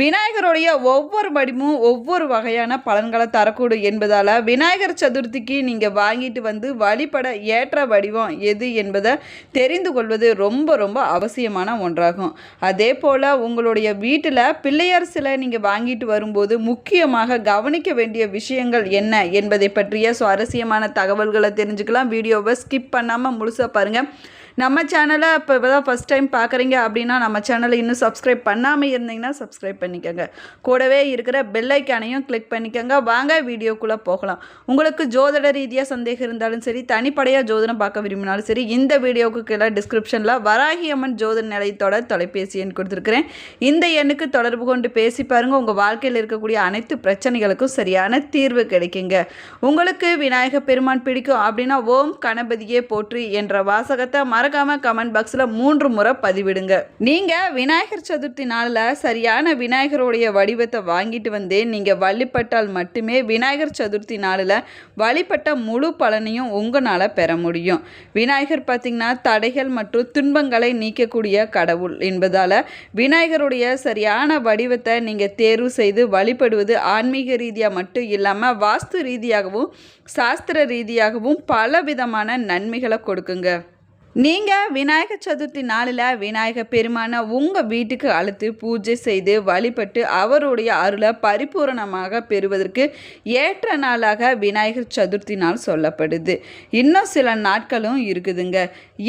விநாயகருடைய ஒவ்வொரு வடிவமும் ஒவ்வொரு வகையான பலன்களை தரக்கூடும் என்பதால் விநாயகர் சதுர்த்திக்கு நீங்கள் வாங்கிட்டு வந்து வழிபட ஏற்ற வடிவம் எது என்பதை தெரிந்து கொள்வது ரொம்ப ரொம்ப அவசியமான ஒன்றாகும். அதே போல் உங்களுடைய வீட்டில் பிள்ளையார் சிலை நீங்கள் வாங்கிட்டு வரும்போது முக்கியமாக கவனிக்க வேண்டிய விஷயங்கள் என்ன என்பதை பற்றிய சுவாரஸ்யமான தகவல்களை தெரிஞ்சுக்கலாம். வீடியோவை ஸ்கிப் பண்ணாமல் முழுசாக பாருங்கள் நம்ம சேனலை இப்போ இப்போ தான் ஃபஸ்ட் டைம் பார்க்குறீங்க அப்படின்னா நம்ம சேனலை இன்னும் சப்ஸ்கிரைப் பண்ணாமல் இருந்தீங்கன்னா சப்ஸ்கிரைப் பண்ணிக்கோங்க. கூடவே இருக்கிற பெல்லைக்கானையும் கிளிக் பண்ணிக்கோங்க. வாங்க வீடியோக்குள்ளே போகலாம். உங்களுக்கு ஜோதிட ரீதியாக சந்தேகம் இருந்தாலும் சரி தனிப்படையாக ஜோதிடம் பார்க்க விரும்பினாலும் சரி இந்த வீடியோவுக்கு கீழே டிஸ்கிரிப்ஷனில் வராகி அம்மன் ஜோதிட நிலையத்தோட தொலைபேசி எண் கொடுத்துருக்குறேன். இந்த எண்ணுக்கு தொடர்பு கொண்டு பேசி பாருங்கள் உங்கள் வாழ்க்கையில் இருக்கக்கூடிய அனைத்து பிரச்சனைகளுக்கும் சரியான தீர்வு கிடைக்குங்க. உங்களுக்கு விநாயக பெருமான் பிடிக்கும் அப்படின்னா ஓம் கணபதியே போற்றி என்ற வாசகத்தை மறக்காம கமெண்ட் பாக்ஸில் மூன்று முறை பதிவிடுங்க. நீங்கள் விநாயகர் சதுர்த்தி நாளில் சரியான விநாயகருடைய வடிவத்தை வாங்கிட்டு வந்து நீங்கள் வழிபட்டால் மட்டுமே விநாயகர் சதுர்த்தி நாளில் வழிபட்ட முழு பலனையும் உங்களால் பெற முடியும். விநாயகர் பார்த்திங்கன்னா தடைகள் மற்றும் துன்பங்களை நீக்கக்கூடிய கடவுள் என்பதால் விநாயகருடைய சரியான வடிவத்தை நீங்கள் தேர்வு செய்து வழிபடுவது ஆன்மீக ரீதியாக மட்டும் இல்லாமல் வாஸ்து ரீதியாகவும் சாஸ்திர ரீதியாகவும் பல விதமான நன்மைகளை கொடுக்குங்க. நீங்கள் விநாயகர் சதுர்த்தி நாளில் விநாயகர் பெருமானை உங்கள் வீட்டுக்கு அழைத்து பூஜை செய்து வழிபட்டு அவருடைய அருளை பரிபூரணமாக பெறுவதற்கு ஏற்ற நாளாக விநாயகர் சதுர்த்தி நாள் சொல்லப்படுது. இன்னும் சில நாட்களும் இருக்குதுங்க.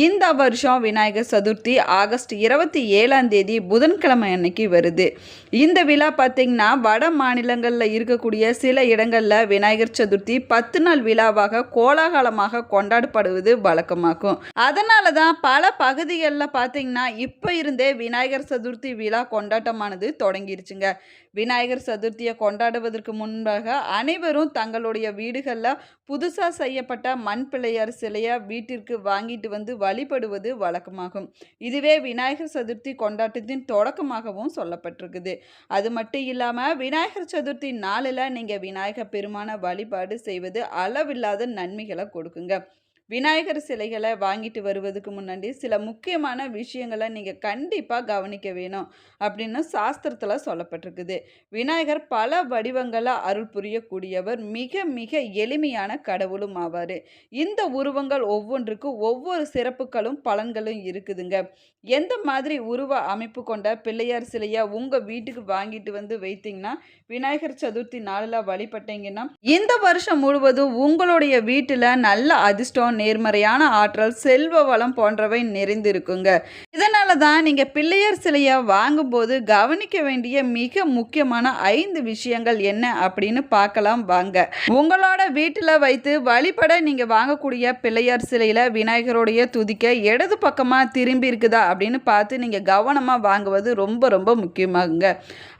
இந்த வருஷம் விநாயகர் சதுர்த்தி ஆகஸ்ட் இருபத்தி ஏழாம் தேதி புதன்கிழமை அன்னைக்கு வருது. இந்த விழா பார்த்திங்கன்னா வட மாநிலங்களில் இருக்கக்கூடிய சில இடங்களில் விநாயகர் சதுர்த்தி பத்து நாள் விழாவாக கோலாகலமாக கொண்டாடப்படுவது வழக்கமாகும். அதனால் அதனால தான் பல பகுதிகளில் பார்த்தீங்கன்னா இப்போ இருந்தே விநாயகர் சதுர்த்தி விழா கொண்டாட்டமானது தொடங்கிருச்சுங்க. விநாயகர் சதுர்த்தியை கொண்டாடுவதற்கு முன்பாக அனைவரும் தங்களுடைய வீடுகளில் புதுசாக செய்யப்பட்ட மண் பிள்ளையார் சிலையை வீட்டிற்கு வாங்கிட்டு வந்து வழிபடுவது வழக்கமாகும். இதுவே விநாயகர் சதுர்த்தி கொண்டாட்டத்தின் தொடக்கமாகவும் சொல்லப்பட்டிருக்குது. அது மட்டும் இல்லாமல் விநாயகர் சதுர்த்தி நாளில் நீங்கள் விநாயகர் பெருமான வழிபாடு செய்வது அளவில்லாத நன்மைகளை கொடுக்குங்க. விநாயகர் சிலைகளை வாங்கிட்டு வருவதுக்கு முன்னாடி சில முக்கியமான விஷயங்களை நீங்கள் கண்டிப்பாக கவனிக்க வேணும் அப்படின்னு சாஸ்திரத்தில் சொல்லப்பட்டிருக்குது. விநாயகர் பல வடிவங்களை அருள் புரியக்கூடியவர் மிக மிக எளிமையான கடவுளும் ஆவார். இந்த உருவங்கள் ஒவ்வொன்றுக்கும் ஒவ்வொரு சிறப்புகளும் பலன்களும் இருக்குதுங்க. எந்த மாதிரி உருவ அமைப்பு கொண்ட பிள்ளையார் சிலையை உங்கள் வீட்டுக்கு வாங்கிட்டு வந்து வைத்தீங்கன்னா விநாயகர் சதுர்த்தி நாளில் வழிபட்டீங்கன்னா இந்த வருஷம் முழுவதும் உங்களுடைய வீட்டில் நல்ல அதிர்ஷ்டம் நேர்மறையான ஆற்றல் செல்வ வளம் போன்றவை நிறைந்திருக்குங்க. இதனால தான் நீங்கள் பிள்ளையர் சிலையை வாங்கும்போது கவனிக்க வேண்டிய மிக முக்கியமான ஐந்து விஷயங்கள் என்ன அப்படின்னு பார்க்கலாம் வாங்க. உங்களோட வீட்டில் வைத்து வழிபட நீங்கள் வாங்கக்கூடிய பிள்ளையார் சிலையில் விநாயகருடைய துதிக்க இடது பக்கமாக திரும்பி இருக்குதா அப்படின்னு பார்த்து நீங்கள் கவனமாக வாங்குவது ரொம்ப ரொம்ப முக்கியமாகுங்க.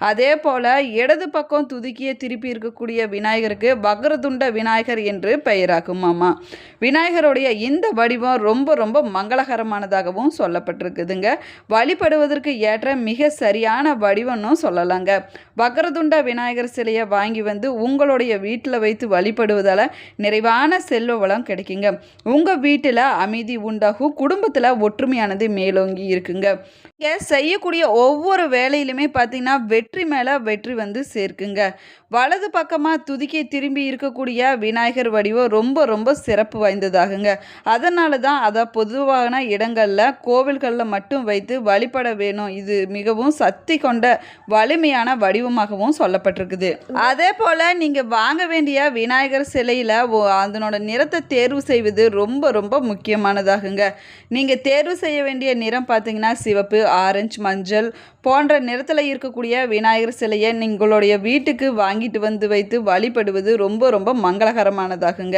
அதே போல் இடது பக்கம் துதுக்கிய திருப்பி இருக்கக்கூடிய விநாயகருக்கு வக்ரதுண்ட விநாயகர் என்று பெயராகுமாமா விநாயகருடைய இந்த வடிவம் ரொம்ப ரொம்ப மங்களகரமானதாகவும் சொல்லப்பட்டிருக்குதுங்க. வழிபடுவதற்கு ஏற்ற மிக சரியான வடிவம்னு சொல்லலாங்க. வக்ரதுண்ட விநாயகர் சிலையை வாங்கி வந்து உங்களுடைய வீட்டில் வைத்து வழிபடுவதால் நிறைவான செல்வ வளம் கிடைக்குங்க. உங்கள் வீட்டில் அமைதி உண்டாகும் குடும்பத்தில் ஒற்றுமையானது மேலோங்கி இருக்குங்க. இங்கே செய்யக்கூடிய ஒவ்வொரு வேலையிலுமே பார்த்தீங்கன்னா வெற்றி மேலே வெற்றி வந்து சேர்க்குங்க. வலது பக்கமாக துதிக்கி திரும்பி இருக்கக்கூடிய விநாயகர் வடிவம் ரொம்ப ரொம்ப சிறப்பு வாய்ந்ததாக ஆகுங்க அதனால தான் அதை பொதுவான இடங்களில் கோவில்களில் மட்டும் வைத்து வழிபட வேணும். இது மிகவும் சக்தி கொண்ட வலிமையான வடிவமாகவும் சொல்லப்பட்டிருக்குது. அதே போல் நீங்கள் வாங்க வேண்டிய விநாயகர் சிலையில் அதனோட நிறத்தை தேர்வு செய்வது ரொம்ப ரொம்ப முக்கியமானதாகுங்க. நீங்கள் தேர்வு செய்ய வேண்டிய நிறம் பார்த்தீங்கன்னா சிவப்பு ஆரஞ்சு மஞ்சள் போன்ற நிறத்தில் இருக்கக்கூடிய விநாயகர் சிலையை நீங்களுடைய வீட்டுக்கு வாங்கிட்டு வந்து வைத்து வழிபடுவது ரொம்ப ரொம்ப மங்களகரமானதாகுங்க.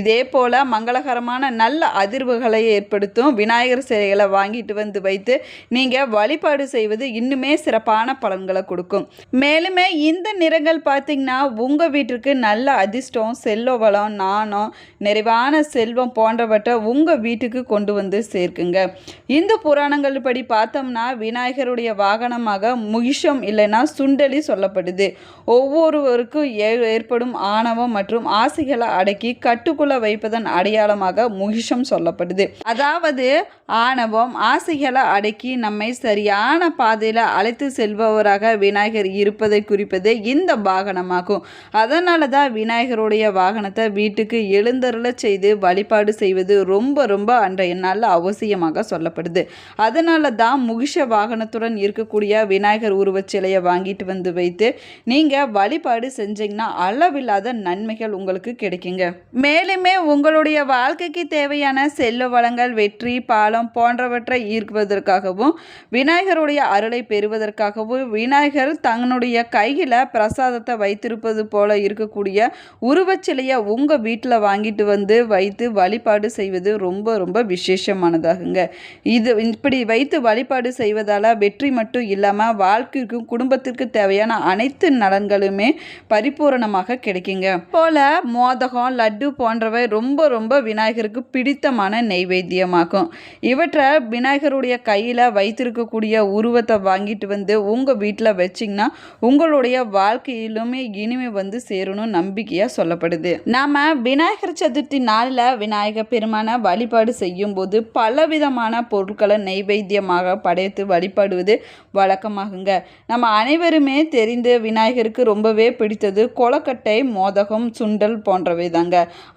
இதே போல் மங்களகரமான நல்ல அதிர்வுகளை ஏற்படுத்தும் விநாயகர் சிலைகளை வாங்கிட்டு வந்து வைத்து நீங்கள் வழிபாடு செய்வது இன்னுமே சிறப்பான பலன்களை கொடுக்கும். மேலுமே இந்த நிறங்கள் பார்த்திங்கன்னா உங்கள் வீட்டிற்கு நல்ல அதிர்ஷ்டம் செல்வ வளம் நாணம் நிறைவான செல்வம் போன்றவற்றை உங்கள் வீட்டுக்கு கொண்டு வந்து சேர்க்குங்க. இந்து புராணங்கள் படி பார்த்தோம்னா விநாயகருடைய வாகனம் வாகனமாக முகிஷம் இல்லைன்னா சுண்டலி சொல்லப்படுது. ஒவ்வொருவருக்கும் ஏ ஏற்படும் ஆணவம் மற்றும் ஆசைகளை அடக்கி கட்டுக்குள்ள வைப்பதன் அடையாளமாக முகிஷம் சொல்லப்படுது. அதாவது ஆணவம் ஆசைகளை அடக்கி நம்மை சரியான பாதையில் அழைத்து செல்பவராக விநாயகர் இருப்பதை குறிப்பது இந்த வாகனமாகும். அதனால தான் விநாயகருடைய வாகனத்தை வீட்டுக்கு எழுந்தருள செய்து வழிபாடு செய்வது ரொம்ப ரொம்ப அன்றைய நாளில் அவசியமாக சொல்லப்படுது. அதனால தான் முகிஷ வாகனத்துடன் இருக்கக்கூடிய விநாயகர் உருவச் சிலையை வாங்கிட்டு வந்து வைத்து நீங்கள் வழிபாடு செஞ்சீங்கன்னா அளவில்லாத நன்மைகள் உங்களுக்கு கிடைக்குங்க. மேலுமே உங்களுடைய வாழ்க்கைக்கு தேவையான செல்வ வளங்கள் வெற்றி பாலம் போன்றவற்றை ஈர்ப்பதற்காகவும் விநாயகருடைய அருளை பெறுவதற்காகவும் விநாயகர் தன்னுடைய கையில் பிரசாதத்தை வைத்திருப்பது போல இருக்கக்கூடிய உருவச்சிலையை உங்கள் வீட்டில் வாங்கிட்டு வந்து வைத்து வழிபாடு செய்வது ரொம்ப ரொம்ப விசேஷமானதாகுங்க. இது இப்படி வைத்து வழிபாடு செய்வதால் வெற்றி மட்டும் இல்லாமல் வாழ்க்கைக்கும் குடும்பத்திற்கு தேவையான அனைத்து நலன்களுமே பரிபூரணமாக கிடைக்குங்க. போல மோதகம் லட்டு போன்றவை ரொம்ப ரொம்ப விநாயகருக்கு பிடித்தமான நெய்வேத்தியமாகும். இவற்றை விநாயகருடைய கையில் வைத்திருக்கக்கூடிய உருவத்தை வாங்கிட்டு வந்து உங்கள் வீட்டில் வச்சிங்கன்னா உங்களுடைய வாழ்க்கையிலுமே இனிமே வந்து சேரணும் நம்பிக்கையாக சொல்லப்படுது. நாம் விநாயகர் சதுர்த்தி நாளில் விநாயகர் பெருமான வழிபாடு செய்யும்போது பலவிதமான பொருட்களை நெய்வேத்தியமாக படைத்து வழிபடுவது வழக்கமாகுங்க. நம்ம அனைவருமே தெரிந்து விநாயகருக்கு ரொம்பவே பிடித்தது கொலக்கட்டை மோதகம் சுண்டல் போன்றவை தாங்க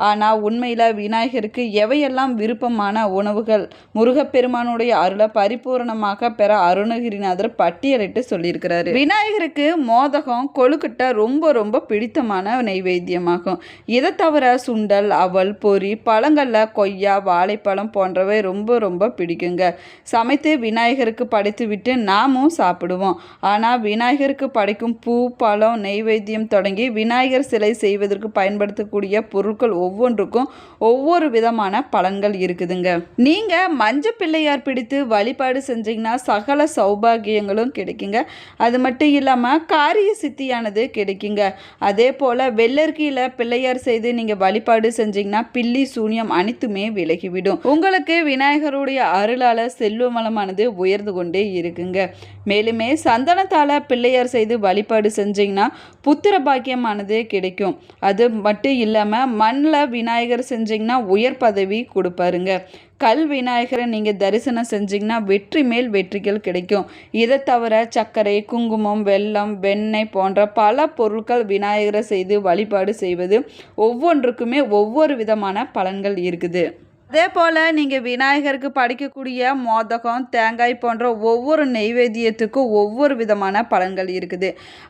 ஆனால் உண்மையில் விநாயகருக்கு எவையெல்லாம் விருப்பமான உணவுகள் முருகப்பெருமானுடைய அருளை பரிபூரணமாக பெற அருணகிரிநாதர் பட்டியலிட்டு சொல்லியிருக்கிறாரு. விநாயகருக்கு மோதகம் கொழுக்கட்டை ரொம்ப ரொம்ப பிடித்தமான நெய்வேத்தியமாகும் இதை தவிர சுண்டல் அவல் பொரி பழங்களில் கொய்யா வாழைப்பழம் போன்றவை ரொம்ப ரொம்ப பிடிக்குங்க. சமைத்து விநாயகருக்கு படைத்து விட்டு நாமும் சாப்பிடுவோம். ஆனால் விநாயகருக்கு படைக்கும் பூ பழம் நெய்வேத்தியம் தொடங்கி விநாயகர் சிலை செய்வதற்கு பயன்படுத்தக்கூடிய பொருட்கள் ஒவ்வொன்றுக்கும் ஒவ்வொரு விதமான பலன்கள் இருக்குதுங்க. நீங்கள் மஞ்ச பிள்ளையார் பிடித்து வழிபாடு செஞ்சிங்கன்னா சகல சௌபாகியங்களும் கிடைக்குங்க. அது மட்டும் இல்லாமல் காரிய சித்தியானது கிடைக்குங்க. அதே போல் வெள்ளர்கியில் பிள்ளையார் செய்து நீங்கள் வழிபாடு செஞ்சிங்கன்னா பில்லி சூன்யம் அனைத்துமே விலகிவிடும். உங்களுக்கு விநாயகருடைய அருளால் செல்வமலமானது உயர்ந்து கொண்டே இருக்குங்க. மேலுமே சந்தனத்தால் பிள்ளையார் செய்து வழிபாடு செஞ்சீங்கன்னா புத்திர பாக்கியமானது கிடைக்கும். அது மட்டும் இல்லாமல் மண்ணில் விநாயகர் செஞ்சீங்கன்னா உயர் பதவி கொடுப்பாருங்க. கல் விநாயகரை நீங்கள் தரிசனம் செஞ்சீங்கன்னா வெற்றி மேல் வெற்றிகள் கிடைக்கும். இதை தவிர சர்க்கரை குங்குமம் வெல்லம் வெண்ணெய் போன்ற பல பொருட்கள் விநாயகரை செய்து வழிபாடு செய்வது ஒவ்வொன்றுக்குமே ஒவ்வொரு விதமான பலன்கள் இருக்குது. அதே போல் நீங்கள் விநாயகருக்கு படைக்கக்கூடிய மோதகம் தேங்காய் போன்ற ஒவ்வொரு நெய்வேத்தியத்துக்கும் ஒவ்வொரு விதமான பலன்கள் இருக்குது.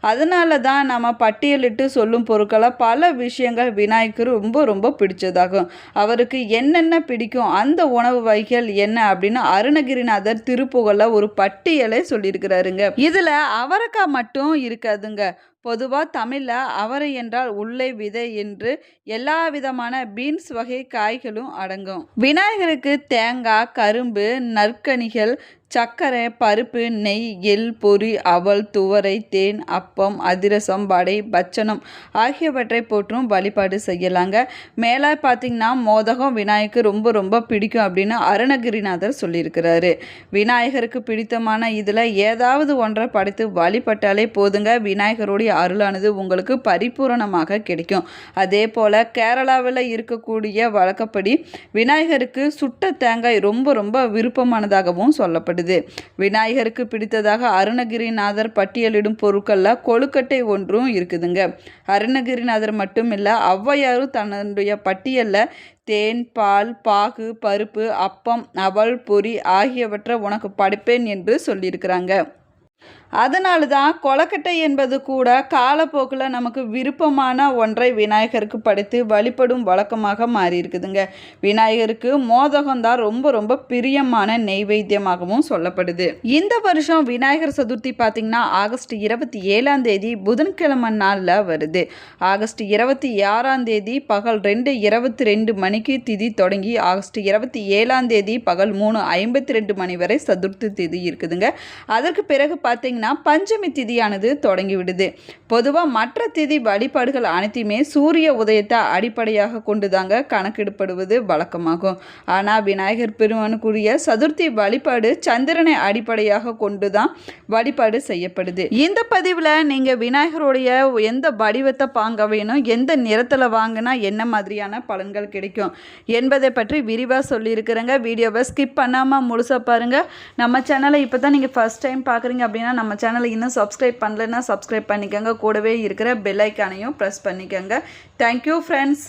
அதனால தான் நம்ம பட்டியலிட்டு சொல்லும் பொருட்களை பல விஷயங்கள் விநாயகர் ரொம்ப ரொம்ப பிடிச்சதாகும். அவருக்கு என்னென்ன பிடிக்கும் அந்த உணவு வகைகள் என்ன அப்படின்னு அருணகிரிநாதர் திருப்புகழில் ஒரு பட்டியலை சொல்லியிருக்கிறாருங்க. இதில் அவரைக்காய் மட்டும் இருக்காதுங்க. பொதுவாக தமிழில் அவரை என்றால் உள்ளே விதை என்று எல்லா விதமான பீன்ஸ் வகை காய்களும் அடங்கும். விநாயகருக்கு தேங்காய் கரும்பு நற்கனிகள் சர்க்கரை பருப்பு நெய் எள் பொரி அவல் துவரை தேன் அப்பம் அதிரசம் வடை பச்சனம் ஆகியவற்றை போற்றும் வழிபாடு செய்யலாங்க. மேலே பார்த்திங்கன்னா மோதகம் விநாயகருக்கு ரொம்ப ரொம்ப பிடிக்கும் அப்படின்னு அருணகிரிநாதர் சொல்லியிருக்கிறாரு. விநாயகருக்கு பிடித்தமான இதில் ஏதாவது ஒன்றை படைத்து வழிபட்டாலே போதுங்க. விநாயகருடைய அருளானது உங்களுக்கு பரிபூரணமாக கிடைக்கும். அதே போல் கேரளாவில் இருக்கக்கூடிய வழக்கப்படி விநாயகருக்கு சுட்ட தேங்காய் ரொம்ப ரொம்ப விருப்பமானதாகவும் சொல்லப்படுது. விநாயகருக்கு பிடித்ததாக அருணகிரிநாதர் பட்டியலிடும் பொருட்களில் கொழுக்கட்டை ஒன்றும் இருக்குதுங்க. அருணகிரிநாதர் மட்டும் இல்லை ஔவையாரும் தன்னுடைய பட்டியலில் தேன் பால் பாகு பருப்பு அப்பம் அவல் பொரி ஆகியவற்றை உனக்கு படைப்பேன் என்று சொல்லியிருக்கிறாங்க. அதனால தான் கொலக்கட்டை என்பது கூட காலப்போக்கில் நமக்கு விருப்பமான ஒன்றை விநாயகருக்கு படைத்து வழிபடும் வழக்கமாக மாறி இருக்குதுங்க விநாயகருக்கு மோதகம் தான் ரொம்ப ரொம்ப பிரியமான நெய்வேத்தியமாகவும் சொல்லப்படுது. இந்த வருஷம் விநாயகர் சதுர்த்தி பார்த்திங்கன்னா ஆகஸ்ட் இருபத்தி ஏழாம் தேதி புதன்கிழமை நாளில் வருது. ஆகஸ்ட் இருபத்தி ஆறாம் தேதி பகல் ரெண்டு இருபத்தி ரெண்டு மணிக்கு திதி தொடங்கி ஆகஸ்ட் இருபத்தி ஏழாம் தேதி பகல் மூணு ஐம்பத்தி ரெண்டு மணி வரை சதுர்த்தி திதி இருக்குதுங்க. அதற்கு பிறகு பார்த்திங்கன்னா பார்த்தீங்கன்னா பஞ்சமி திதியானது தொடங்கிவிடுது. பொதுவாக மற்ற திதி வழிபாடுகள் அனைத்தையுமே சூரிய உதயத்தை அடிப்படையாக கொண்டு தாங்க கணக்கெடுப்படுவது வழக்கமாகும். ஆனால் விநாயகர் பெருமானுக்குரிய சதுர்த்தி வழிபாடு சந்திரனை அடிப்படையாக கொண்டு தான் வழிபாடு செய்யப்படுது. இந்த பதிவில் நீங்கள் விநாயகருடைய எந்த வடிவத்தை வாங்க வேணும் எந்த நிறத்தில் வாங்கினா என்ன மாதிரியான பலன்கள் கிடைக்கும் என்பதை பற்றி விரிவாக சொல்லியிருக்கிறேங்க. வீடியோவை ஸ்கிப் பண்ணாமல் முழுசாக பாருங்கள் நம்ம சேனலை இப்போ தான் நீங்கள் ஃபஸ்ட் டைம் பார்க்குறீங்க அப்படின்னா நம்ம நம்ம சேனலை இன்னும் சப்ஸ்கிரைப் பண்ணலைன்னா சப்ஸ்கிரைப் பண்ணிக்கோங்க. கூடவே இருக்கிற பெல் ஐக்கானையும் ப்ரெஸ் பண்ணிக்கோங்க. Thank you friends